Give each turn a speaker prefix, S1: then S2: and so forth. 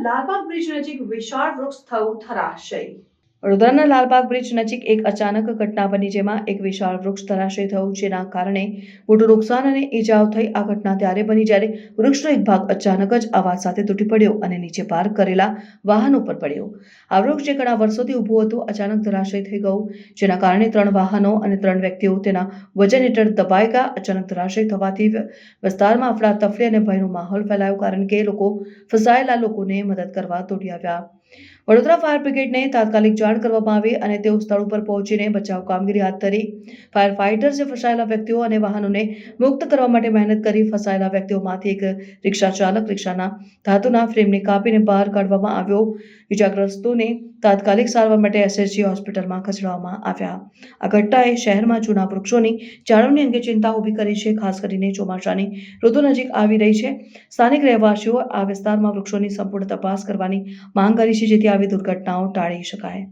S1: Lalbaug bridge નજીક વિશાળ વૃક્ષ થયું ધરાશયી
S2: વડોદરાના લાલબાગ બ્રિજ નજીક એક અચાનક ઘટના બની જેમાં એક વિશાળ વૃક્ષ ધરાશય થયું, જેના કારણે મોટું નુકસાન અને ઈજાઓ થઈ. આ ઘટના ત્યારે બની જ્યારે વૃક્ષનો એક ભાગ અચાનક જ અવાજ સાથે તૂટી પડ્યો અને નીચે પાર્ક કરેલા વાહન ઉપર પડ્યો. આ વૃક્ષ જે ઘણા વર્ષોથી ઊભું હતું, અચાનક ધરાશય થઈ ગયું, જેના કારણે ત્રણ વાહનો અને ત્રણ વ્યક્તિઓ તેના વજન હેઠળ દબાઈ ગયા અચાનક ધરાશય થવાથી વિસ્તારમાં અફડાતફડી અને ભયનો માહોલ ફેલાયો, કારણ કે લોકો ફસાયેલા લોકોને મદદ કરવા દોડી આવ્યા. વડોદરા ફાયર બ્રિગેડને તાત્કાલિક જાણ કરવામાં આવી અને તેઓ સ્થળ ઉપર પહોંચીને બચાવ કામગીરી હાથ ધરી. ફાયર ફાઇટર્સે ફસાયેલા વ્યક્તિઓ અને વાહનોને મુક્ત કરવા માટે મહેનત કરી ફસાયેલા વ્યક્તિઓમાંથી એક રિક્ષા ચાલક રિક્ષાના ધાતુના ફ્રેમને કાપીને બહાર કાઢવામાં આવ્યો. ઇજાગ્રસ્તોને તાત્કાલિક સારવાર માટે એસએસજી હોસ્પિટલમાં ખસેડવામાં આવ્યા. આ ઘટનાએ શહેરમાં જૂના વૃક્ષોની જાળવણી અંગે ચિંતા ઊભી કરી છે. ખાસ કરીને ચોમાસાની ઋતુ નજીક આવી રહી છે. સ્થાનિક રહેવાસીઓ આ વિસ્તારમાં વૃક્ષોની સંપૂર્ણ તપાસ કરવાની માંગ કરી છે જેથી આવી દુર્ઘટનાઓ ટાળી શકાય.